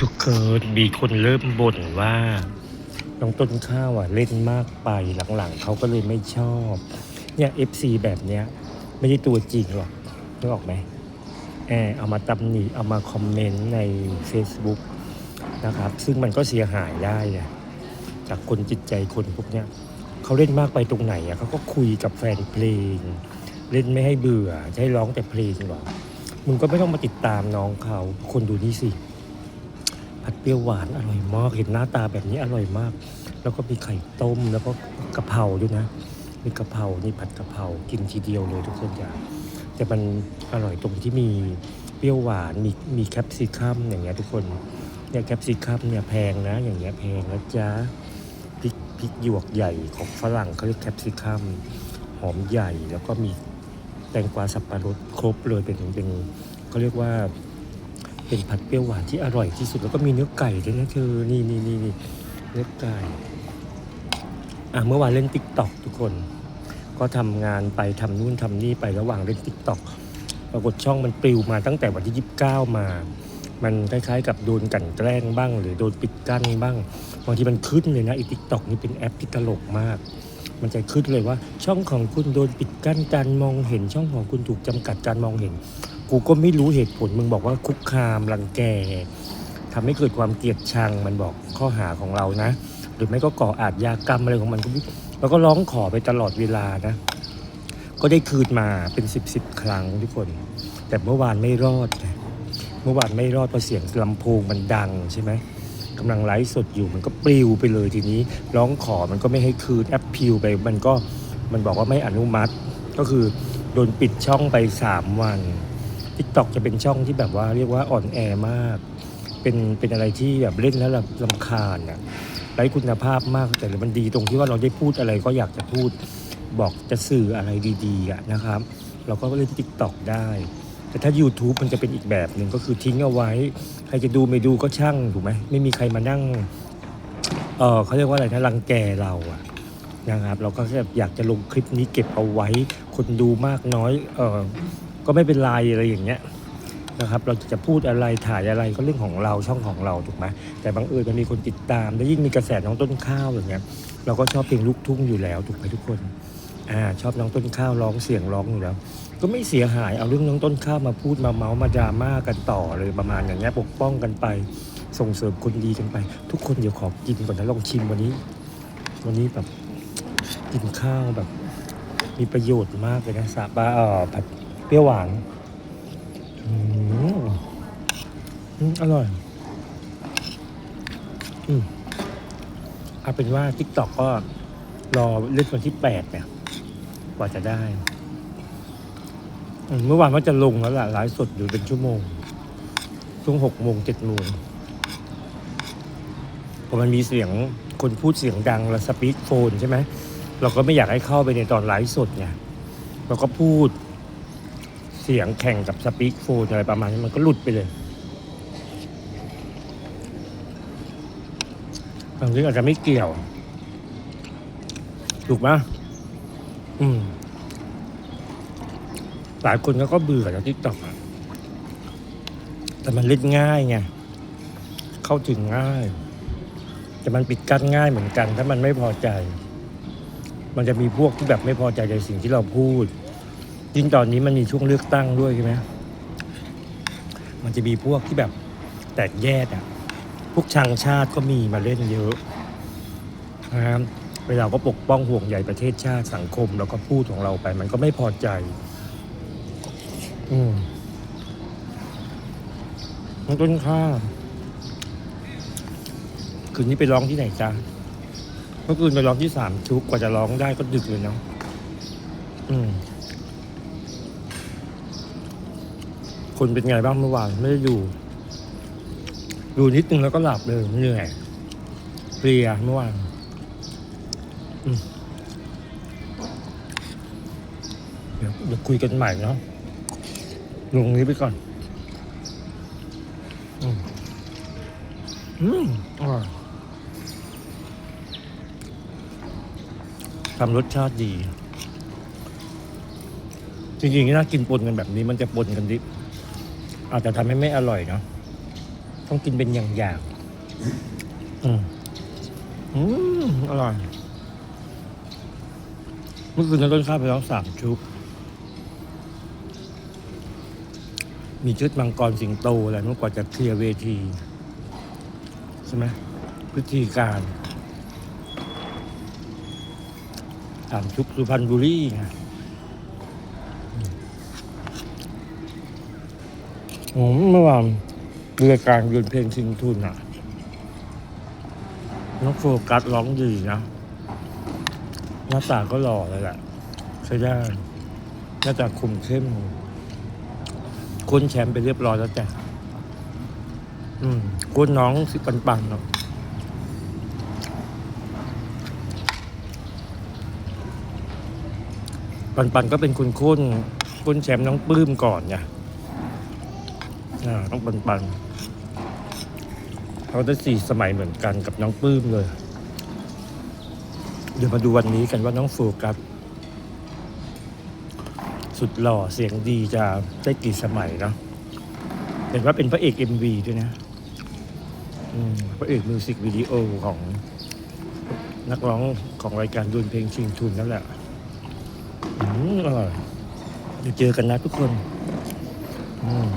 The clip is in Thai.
ทุกคนมีคนเริ่มบ่นว่า น้องต้นข้าวอะเล่นมากไปหลังๆเขาก็เลยไม่ชอบ เนี่ย FC แบบเนี้ย ไม่ใช่ตัวจริงหรอกนึกออกไหมแอบเอามาตำหนิเอามาคอมเมนต์ใน Facebook นะครับ ซึ่งมันก็เสียหายได้นะจากคนจิตใจคนพวกเนี้ยเขาเล่นมากไปตรงไหนอะเขาก็คุยกับแฟนเพลง เล่นไม่ให้เบื่อจะให้ร้องแต่เพลงหรอมึงก็ไม่ต้องมาติดตามน้องเขาคนดูนี่สิ ผัดเปรี้ยวหวานอร่อยมาก เห็นหน้าตาแบบนี้อร่อยมาก แล้วก็มีไข่ต้มแล้วก็กะเพราด้วยนะ มีกะเพรา นี่ผัดกะเพรา กินทีเดียวเลยทุกคนอย่างแต่มันอร่อยตรงที่มีเปรี้ยวหวาน มีมีแคปซิคัมอย่างเงี้ยทุกคน เนี่ยแคปซิคัมเนี่ยแพงนะ อย่างเงี้ยแพงนะจ๊ะพริกพริกหยวกใหญ่ของฝรั่งเขาเรียกแคปซิคัม หอมใหญ่แล้วก็มีแตงกวาสับปะรดครบเลยเป็นเป็นเขาเรียกว่า เป็นผัดเปรี้ยวหวานที่อร่อยที่สุดแล้วก็มีเนื้อไก่ด้วยนะเธอนี่นี่นี่นี่เนื้อไก่อะเมื่อวานเล่นติ๊กต็อกทุกคน ก็ทำงานไปทำนู่นทำนี่ไประหว่างเล่นติ๊กต็อกปรากฏช่องมันปลิวมาตั้งแต่วันที่ 29 มา มันคล้ายๆ กับโดนกันแกล้งบ้าง หรือโดนปิดกั้นบ้างบางทีมันขึ้นเลยนะไอ้ติ๊กต็อกนี่เป็นแอปที่ตลกมาก มันจะขึ้นเลยว่า ช่องของคุณโดนปิดกั้นการมองเห็นช่องของคุณถูกจำกัดการมองเห็น กูก็ไม่รู้เหตุผลมึงบอกว่าคุกคามรังแกทำให้เกิดความเกลียดชังมันบอกข้อหาของเรานะ หรือไม่ก็ก่ออาชญากรรมอะไรของมันก็ไม่แล้วก็ร้องขอไปตลอดเวลานะ ก็ได้คืนมาเป็นสิบสิบครั้งทุกคน แต่เมื่อวานไม่รอด เมื่อวานไม่รอดเพราะเสียงลำโพงมันดังใช่ไหมกำลังไลฟ์สดอยู่มันก็ปลิวไปเลยทีนี้ ร้องขอมันก็ไม่ให้คืนแอปพิวไปมันก็มันบอกว่าไม่อนุมัติ ก็คือโดนปิดช่องไปสามวัน ทิกตอกจะเป็นช่องที่แบบว่าเรียกว่าอ่อนแอมาก เป็นเป็นอะไรที่แบบเล่นแล้วแบบลำคาญอะไร้คุณภาพมากแต่มันดีตรงที่ว่าเราได้พูดอะไรก็อยากจะพูดบอกจะสื่ออะไรดีๆอะนะครับ เราก็เล่นทิกตอกได้ แต่ถ้า YouTube มันจะเป็นอีกแบบหนึ่งก็คือทิ้งเอาไว้ ใครจะดูไม่ดูก็ช่างถูกไหมไม่มีใครมานั่งเออเขาเรียกว่าอะไรนะรังแกเราอะนะครับ เราก็แค่อยากจะลงคลิปนี้เก็บเอาไว้ คนดูมากน้อยเออ ก็ไม่เป็นไรอะไรอย่างเงี้ยนะครับ เราจะพูดอะไรถ่ายอะไรก็เรื่องของเราช่องของเราถูกไหมแต่บางเอิญมันมีคนติดตาม แล้วยิ่งมีกระแสน้องต้นข้าวอย่างเงี้ยเราก็ชอบเพลงลูกทุ่งอยู่แล้วถูกไหมทุกคนอ่าชอบน้องต้นข้าวร้องเสียงร้องอยู่แล้ว ก็ไม่เสียหายเอาเรื่องน้องต้นข้าวมาพูดมาเมาส์มาดราม่ากันต่อเลยประมาณอย่างเงี้ยปกป้องกันไป ส่งเสริมคนดีกันไป ทุกคนเดี๋ยวขอกินก่อนนะลองชิมวันนี้ วันนี้แบบกินข้าวแบบ มีประโยชน์มากเลยนะสาบาเอ่อผัด เปรี้ยวหวานอร่อยอืมเอาเป็นว่าทิกตอกก็รอเล่นวันที่แปดเนี่ย กว่าจะได้ เมื่อวานว่าจะลงแล้วล่ะไลฟ์สดอยู่เป็นชั่วโมง ช่วงหกโมงเจ็ดโมงพอมันมีเสียงคนพูดเสียงดังแล้วสปีกโฟนใช่ไหม เราก็ไม่อยากให้เข้าไปในตอนไลฟ์สดไงเราก็พูด สียงแข่งกับสปีกโฟนอะไรประมาณนี้มันก็หลุดไปเลยบางทีอาจจะไม่เกี่ยว ถูกไหมอืม หลายคนก็เบื่อแล้วทิกตอกแต่มันเล่นง่ายไง เข้าถึงง่าย แต่มันปิดกั้นง่ายเหมือนกัน ถ้ามันไม่พอใจ มันจะมีพวกที่แบบไม่พอใจในสิ่งที่เราพูด ยิ่งตอนนี้มันมีช่วงเลือกตั้งด้วยใช่ไหมมันจะมีพวกที่แบบแตกแยกอะ พวกชังชาติก็มีมาเล่นเยอะนะครับเวลาก็ปกป้องห่วงใยประเทศชาติสังคม แล้วก็พูดของเราไป มันก็ไม่พอใจ อืมน้องต้นข้าคืนนี้ไปร้องที่ไหนจ๊ะเมื่อคืนไปร้องที่สามชุกกว่าจะร้องได้ก็ดึกเลยเนาะอืม คนเป็นไงบ้างเมื่อวานไม่ได้ดู ดูนิดนึงแล้วก็หลับเลยเหนื่อยเพลียเมื่อวานเดี๋ยวเดี๋ยวคุยกันใหม่เนาะลงนี้ไปก่อน อืมอืมอร่อยทำรสชาติดี จริงๆถ้ากินปนกันแบบนี้มันจะปนกันดิ อาจจะทำให้ไม่อร่อยเนาะต้องกินเป็นอย่างๆอืมอืมอร่อยเมื่อคืนนั้นต้นข้าวไปแล้วสามชุบมีชุดมังกรสิงโตอะไรเมื่อกว่าจะเคลียร์เวที ใช่ไหมพิธีการสามชุบสุพรรณบุรีไง อืมเมื่อวานดูรายการยืนเพลงชิงทุนอะน้องโฟกัสร้องดีนะหน้าตาก็หล่อเลยแหละใช้ได้หน้าตาคุมเข้มคุ้นแชมป์ไปเรียบร้อยแล้วจ้ะอืมคุ้นน้องสิปันปันเนาะปันปันก็เป็นคุณคุ้นคุ้นแชมป์น้องปลื้มก่อนไง ต้องปันปันเขาได้สี่สมัยเหมือนกันกับน้องปลื้มเลย เดี๋ยวมาดูวันนี้กันว่าน้องโฟกัสสุดหล่อเสียงดีจะได้กี่สมัยเนาะเห็นว่าเป็นพระเอก MV ด้วยนะพระเอกมิวสิกวิดีโอของนักร้องของรายการดวลเพลงชิงทุนนั่นแหละอืมอร่อยเดี๋ยวเจอกันนะทุกคน อืม